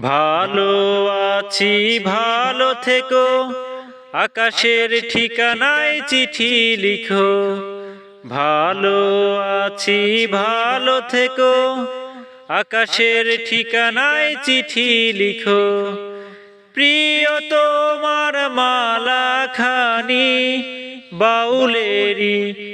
ভালো আছি, ভালো থেকো। আকাশের ঠিকানায় চিঠি লিখো। ভালো আছি, ভালো থেকো। আকাশের ঠিকানায় চিঠি লিখো। প্রিয় তোমার মালা খানি বাউলেরি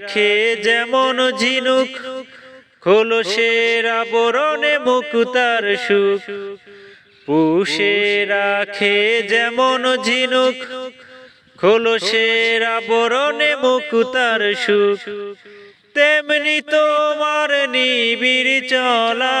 রাখে যেমন ঝিনুক, খোলসের আবরণে মুকুতার সুখ। পুষে রাখে যেমন ঝিনুক, খোলসের আবরণে মুকুতার সুখ। তেমনি তোমার নিবিড় চলা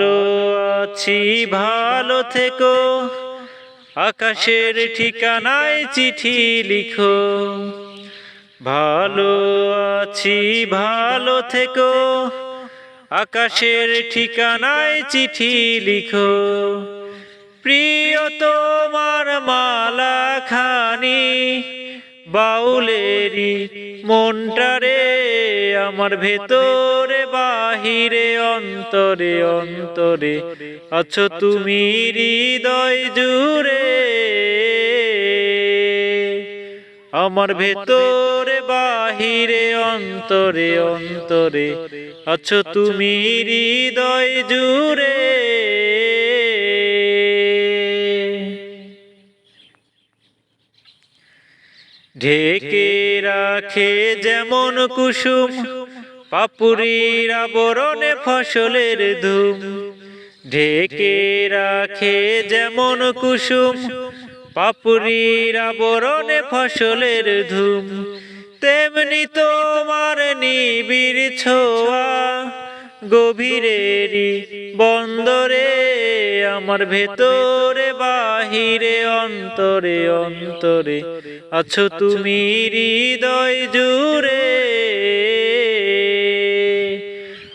ভালো আছি ভালো থেকো। আকাশের ঠিকানায় চিঠি লিখো। ভালো আছি, ভালো থেকো। আকাশের ঠিকানায় চিঠি লিখো। প্রিয় তোমার মালা খানি বাউলেরি মনটারে আমার ভেতরে, বাহিরে, অন্তরে অন্তরে আছো তুমি হৃদয় জুড়ে। আমার ভেতরে, বাহিরে, অন্তরে অন্তরে আছো তুমি হৃদয় জুড়ে। ঢেকে রাখে যেমন কুসুম পাপুরির আবরণে ফসলের ধুম ঢেকে রাখে যেমন কুসুম। পাপুরির আবরণে ফসলের ধুম তেমনি তোমার নিবিড় ছোঁয়া। গভীরেরই বন্দরে, আমার ভেতরে, বাহিরে, অন্তরে অন্তরে আছো তুমি হৃদয় জুড়ে।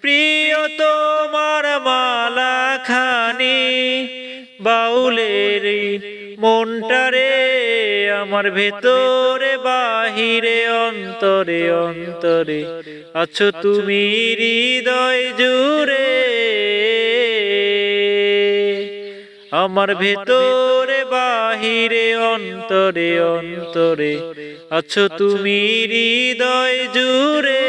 প্রিয় তোমার মালা খানি বাউলের মনটারে, আমার ভেতরে, বাহিরে, অন্তরে অন্তরে আছো তুমি হৃদয় জুড়ে। আমার ভেতরে, বাহিরে, অন্তরে অন্তরে আছো তুমি হৃদয় জুড়ে।